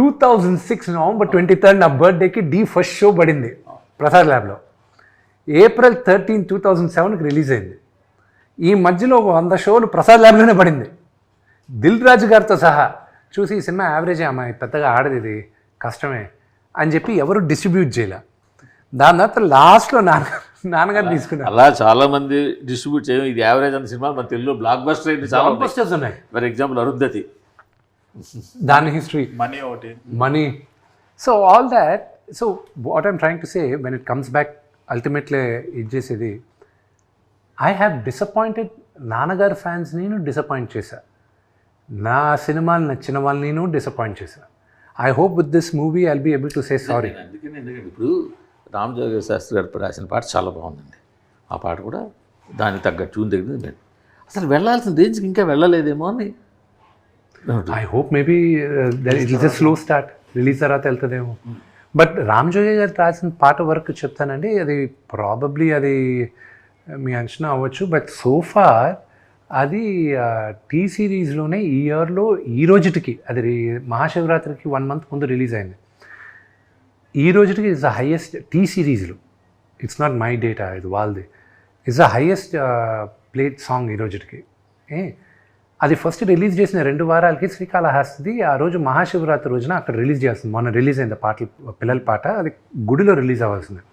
Two thousand six November twenty third నా బర్త్డేకి the first show పడింది ప్రసాద్ ల్యాబ్లో ఏప్రిల్ థర్టీన్ టూ థౌజండ్ సెవెన్కి రిలీజ్ అయింది. ఈ మధ్యలో ఒక వంద షోలు ప్రసాద్ ల్యాబ్లోనే పడింది. దిల్ రాజు గారితో సహా చూసి ఈ సినిమా యావరేజే అమ్మాయి పెద్దగా ఆడది ఇది కష్టమే అని చెప్పి ఎవరు డిస్ట్రిబ్యూట్ చేయలే. దాని తర్వాత లాస్ట్లో నాన్న నాన్నగారు తీసుకున్నారు. అలా చాలా మంది డిస్ట్రిబ్యూట్ చేయడం ఇది యావరేజ్ అన్న సినిమా మన తెలుగులో బ్లాక్ బస్టర్ అయింది చాలా ఉన్నాయి. For example Arundhati. దాని హిస్టరీ మనీ ఒకటి. Money. So all that. So what I'm trying to say when it comes back ultimately it చేసేది ఐ హ్యావ్ డిసప్పాయింటెడ్ నాన్నగారు ఫ్యాన్స్ నేను డిసప్పాయింట్ చేశా. నా సినిమాలు నచ్చిన వాళ్ళని నేను డిసప్పాయింట్ చేశా. I hope with this movie I'll be able to say sorry అందుకని ఎందుకంటే ఇప్పుడు రామ్ జోగి శాస్త్రి గారు రాసిన పాట చాలా బాగుందండి. ఆ పాట కూడా దానికి తగ్గ ట్యూన్ తగ్గింది అసలు వెళ్ళాల్సిన రేంజ్కి ఇంకా వెళ్ళలేదేమో అని I hope maybe it is a slow start release తర్వాత. వెళ్తుందేమో. బట్ రామ్ జోగి గారు రాసిన పాట వరకు చెప్తానండి. అది ప్రాబబ్లీ అది మీ అంచనా అవ్వచ్చు. బట్ సోఫార్ అది టీ సిరీస్లోనే ఈ ఇయర్లో ఈ రోజుటికి అది మహాశివరాత్రికి వన్ మంత్ ముందు రిలీజ్ అయింది. ఈ రోజుటికి ఇట్స్ ద హైయెస్ట్ టీ సిరీస్లో ఇట్స్ నాట్ మై డేటా ఇది వాళ్ళది. It's the highest played song ఈ రోజుటికి. ఏ అది ఫస్ట్ రిలీజ్ చేసిన రెండు వారాలకి శ్రీకాళహస్తి ఆ రోజు మహాశివరాత్రి రోజున అక్కడ రిలీజ్ చేస్తుంది మొన్న రిలీజ్ అయింది పాటలు పిల్లల పాట. అది గుడిలో రిలీజ్ అవ్వాల్సింది.